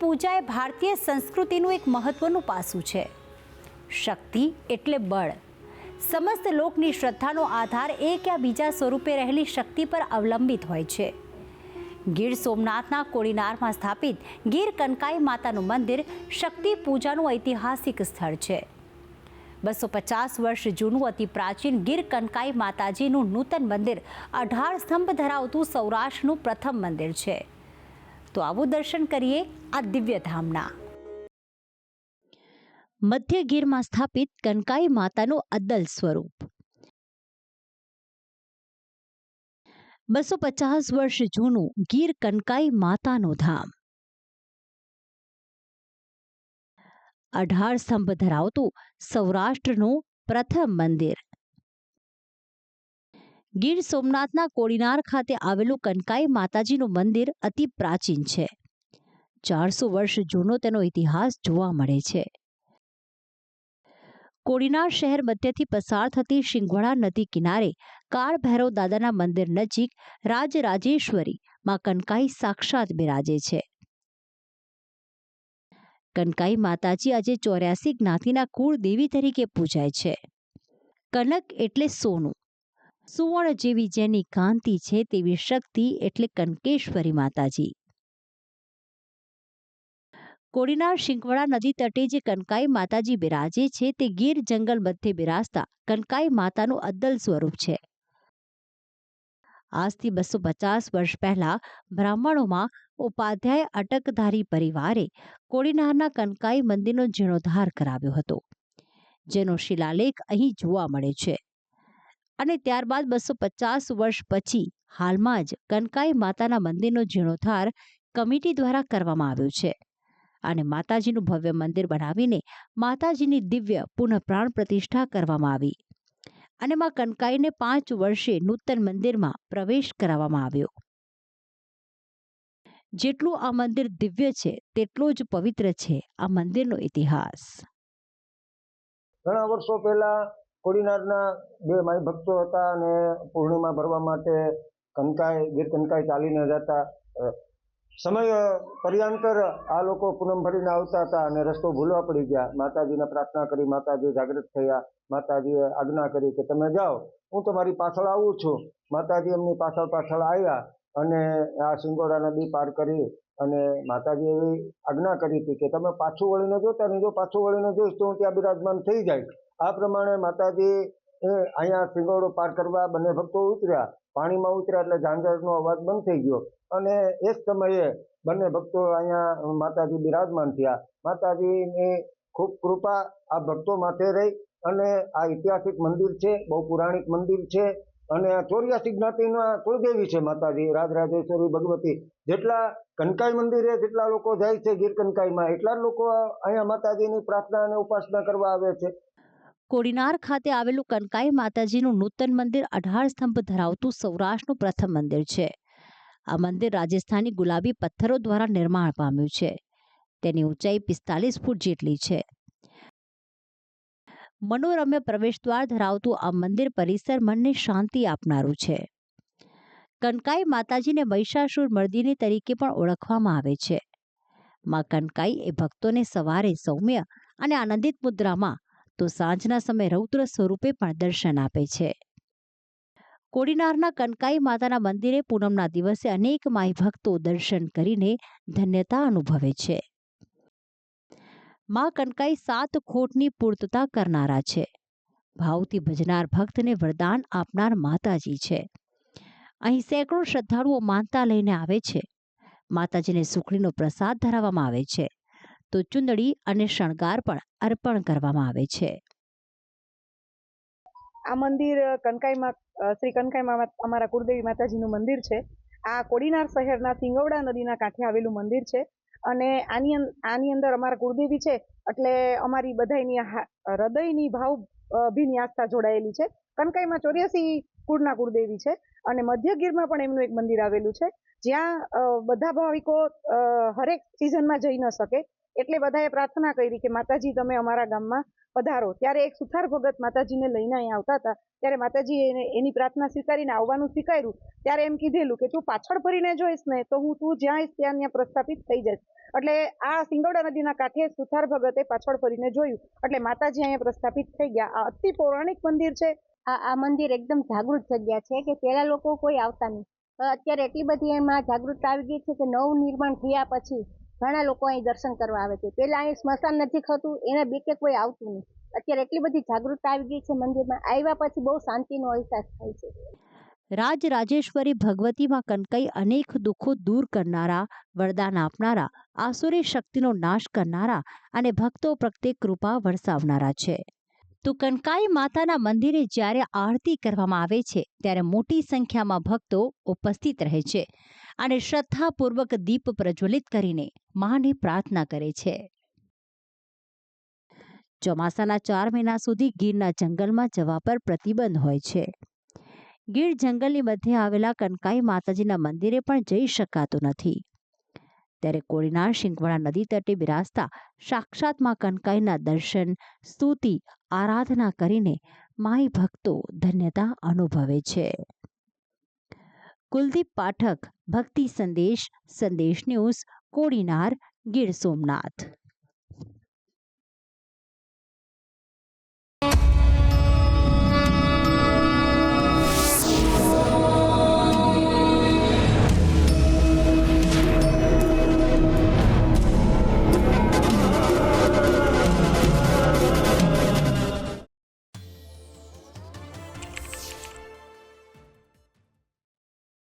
પૂજા એ ભારતીય સંસ્કૃતિનું એક મહત્વનું પાસું છે. શક્તિ એટલે બળ. સમસ્ત લોકની શ્રદ્ધાનો આધાર એક યા બીજા સ્વરૂપે રહેલી શક્તિ પર અવલંબિત હોય છે. ગીર સોમનાથના કોડીનારમાં સ્થાપિત ગીર કનકાઈ માતાનું મંદિર શક્તિ પૂજાનું ઐતિહાસિક સ્થળ છે. બસો પચાસ વર્ષ જૂનું અતિ પ્રાચીન ગીર કનકાઈ માતાજીનું નૂતન મંદિર અઢાર સ્તંભ ધરાવતું સૌરાષ્ટ્રનું પ્રથમ મંદિર છે. તો આવું દર્શન કરીએ આ દિવ્ય મધ્ય ગીરમાં સ્થાપિત કનકાઈ માતાનું અદ્દલ સ્વરૂપ. બસો પચાસ વર્ષ જૂનું ગીર કનકાઈ માતાનું ધામ. અઢાર સ્તંભ ધરાવતું સૌરાષ્ટ્રનું પ્રથમ મંદિર. ગીર સોમનાથના કોડીનાર ખાતે આવેલું કનકાઈ માતાજીનું મંદિર અતિ પ્રાચીન છે. ચારસો વર્ષ જૂનો તેનો ઇતિહાસ જોવા મળે છે. કોડીનાર શહેર મધ્યથી પસાર થતી શિંગવડા નદી કિનારે કાળ ભૈરવ દાદાના મંદિર નજીક રાજરાજેશ્વરી માં કનકાઈ સાક્ષાત બિરાજે છે. કનકાઈ માતાજી આજે ચોર્યાસી જ્ઞાતિના કુળ દેવી તરીકે પૂજાય છે. કનક એટલે સોનું. સુવર્ણ જેવી જેની કાંતિ છે તેવી શક્તિ એટલે કનકેશ્વરી માતાજી. કોડીનાર શિંકવડા નદી તટે જે કનકાઈ માતાજી બિરાજે છે તે ગીર જંગલ મધ્યે બિરાજતા કનકાઈ માતાનું અદ્દલ સ્વરૂપ છે. આજથી બસો પચાસ વર્ષ પહેલા બ્રાહ્મણોમાં ઉપાધ્યાય અટકધારી પરિવારે કોડીનારના કનકાઈ મંદિરનો જીર્ણોદ્ધાર કરાવ્યો હતો, જેનો શિલાલેખ અહીં જોવા મળે છે. અને ત્યારબાદ બસો પચાસ વર્ષ પછી હાલમાં જ કનકાઈ માતાના મંદિરનો જીર્ણોદ્ધાર કમિટી દ્વારા કરવામાં આવ્યો છે. અને માતાજીનું ભવ્ય મંદિર બનાવીને માતાજીની દિવ્ય પુનઃ પ્રતિષ્ઠા કરવામાં આવી અને માં કનકાઈને પાંચ વર્ષે નૂતન મંદિરમાં પ્રવેશ કરાવવામાં આવ્યો. જેટલું આ મંદિર દિવ્ય છે, તેટલો જ પવિત્ર છે આ મંદિરનો ઇતિહાસ. ઘણા વર્ષો પહેલા કોડીનારના બે માઈ ભક્તો હતા અને પૂર્ણિમા ભરવા માટે કનકાઈ ગીર કનકાઈ ચાલીને જતા સમય પર્યાંતર આ લોકો પૂનમ ભરીને આવતા હતા અને રસ્તો ભૂલવા પડી ગયા. માતાજીને પ્રાર્થના કરી, માતાજી જાગૃત થયા, માતાજીએ આજ્ઞા કરી કે તમે જાઓ, હું તમારી પાછળ આવું છું. માતાજી એમની પાછળ પાછળ આવ્યા અને આ સિંગોડા નદી પાર કરી અને માતાજી એવી આજ્ઞા કરી હતી કે તમે પાછું વળીને જોતા નહીં જો પાછું વળીને જોઈશ તો હું ત્યાં બિરાજમાન થઈ જાય આ પ્રમાણે માતાજી એ અહીંયા સિંગોડો પાર કરવા બંને ભક્તો ઉતર્યા. પાણીમાં ઉતર્યા એટલે ઝાંઝરનો અવાજ બંધ થઈ ગયો. અને એ જ સમયે બંને ભક્તો અહીંયા માતાજી બિરાજમાન થયા. માતાજીની ખૂબ કૃપા આ ભક્તો માથે રહી અને આ ઐતિહાસિક મંદિર છે, બહુ પુરાણિક મંદિર છે. અને ચોર્યાસી જ્ઞાતિના કુળદેવી છે માતાજી, રાજરાજેશ્વરી, ભગવતી. જેટલા કનકાઈ મંદિરે જેટલા લોકો જાય છે ગીર કનકાઈમાં, એટલા જ લોકો અહીંયા માતાજીની પ્રાર્થના અને ઉપાસના કરવા આવે છે. કોડીનાર ખાતે આવેલું કનકાઈ માતાજીનું નૂતન મંદિર અઢાર સ્તંભ ધરાવતું સૌરાષ્ટ્રનું પ્રથમ મંદિર છે. આ મંદિર રાજસ્થાની ગુલાબી પથ્થરો દ્વારા નિર્માણ પામ્યું છે. તેની ઊંચાઈ પિસ્તાલીસ ફૂટ જેટલી છે. મનોરમ્ય પ્રવેશદ્વાર ધરાવતું આ મંદિર પરિસર મનને શાંતિ આપનારું છે. કનકાઈ માતાજીને મહિષાસુર મર્દિની તરીકે પણ ઓળખવામાં આવે છે. માં કનકાઈ એ ભક્તોને સવારે સૌમ્ય અને આનંદિત મુદ્રામાં તો સાંજના સમયે રૌદ્ર સ્વરૂપે પણ દર્શન આપે છે. કોડીનારના કનકાઈ માતાના મંદિરે પૂનમના દિવસે અનેક માઈ ભક્તો દર્શન કરીને ધન્યતા અનુભવે છે. માં કનકાઈ સાત ખોટની પૂર્તતા કરનારા છે. ભાવથી ભજનાર ભક્તને વરદાન આપનાર માતાજી છે. અહીં સેંકડો શ્રદ્ધાળુઓ માનતા લઈને આવે છે. માતાજીને સુખડીનો પ્રસાદ ધરાવવામાં આવે છે. તો ચુંદડી અને શણગાર પણ અર્પણ કરવામાં આવે છે. આ મંદિર કનકાઈમાં શ્રી કનકાઈમાં અમારા કુળદેવી માતાજીનું મંદિર છે. આ કોડીનાર શહેરના સિંગવડા નદીના કાંઠે આવેલું મંદિર છે. અને આની આની અંદર અમારા કુળદેવી છે, એટલે અમારી બધાયની હા- હૃદયની ભાવ ભીની આસ્થા જોડાયેલી છે. કનકાઈમાં ચોર્યાસી કુળના કુળદેવી છે અને મધ્ય ગીરમાં પણ એમનું એક મંદિર આવેલું છે. જ્યાં બધા ભાવિકો હરેક સિઝનમાં જઈ ન શકે, એટલે બધાએ પ્રાર્થના કરી કે માતાજી તમે અમારા ગામમાં પધારો. ત્યારે એક સુથાર ભગત માતાજીને લઈને અહીંયા આવતા હતા. ત્યારે માતાજી એને પ્રાર્થના સ્વીકારીને આવવાનું સ્વીકાર્યું. ત્યારે એમ કીધેલું કે તું પાછળ ફરીને જોઈશ ને, તો હું તું જ્યાં ત્યાં ત્યાં પ્રસ્થાપિત થઈ જઈશ. એટલે આ સિંગોડા નદીના કાંઠે સુથાર ભગતે પાછળ ફરીને જોયું. એટલે માતાજી અહીંયા પ્રસ્થાપિત થઈ ગયા. આ અતિ પૌરાણિક મંદિર છે. આ આ મંદિર એકદમ જાગૃત જગ્યા છે કે પહેલા લોકો કોઈ આવતા નહીં. અત્યારે એટલી બધી એમાં જાગૃતતા આવી ગઈ છે કે નવું નિર્માણ થયા પછી ઘણા લોકો અહીં દર્શન કરવા આવે છે. પહેલાં અહીં સ્મશાન નજીક હતું એના બીકે કોઈ આવતું નહીં. અત્યારે એટલી બધી જાગૃતતા આવી ગઈ છે મંદિરમાં. આવ્યા પછી બહુ શાંતિનો અહેસાસ થાય છે. રાજ રાજેશ્વરી ભગવતીમાં કનકઈ અનેક દુઃખો દૂર કરનારા, વરદાન આપનારા, આસુરી શક્તિનો નાશ કરનારા અને ભક્તો પ્રત્યે કૃપા વરસાવનારા છે. તો કનકાઈ માતાના મંદિરે જ્યારે આરતી કરવામાં આવે છે, ત્યારે મોટી સંખ્યામાં ભક્તો ઉપસ્થિત રહે છે અને શ્રદ્ધાપૂર્વક દીપ પ્રજ્વલિત કરીને માને પ્રાર્થના કરે છે. ચોમાસાના ચાર મહિના સુધી ગીરના જંગલમાં જવા પર પ્રતિબંધ હોય છે. ગીર જંગલની મધ્યે આવેલા કનકાઈ માતાજીના મંદિરે પણ જઈ શકાતું નથી. ત્યારે કોળીનાર શિંગવણા નદી તટે બિરાજતા સાક્ષાતમાં કનકાઈના દર્શન, સ્તુતિ આરાધના કરીને માઈ ભક્તો ધન્યતા અનુભવે છે. કુલદીપ પાઠક ભક્તિ સંદેશ સંદેશ ન્યૂઝ, કોડીનાર, ગીર સોમનાથ.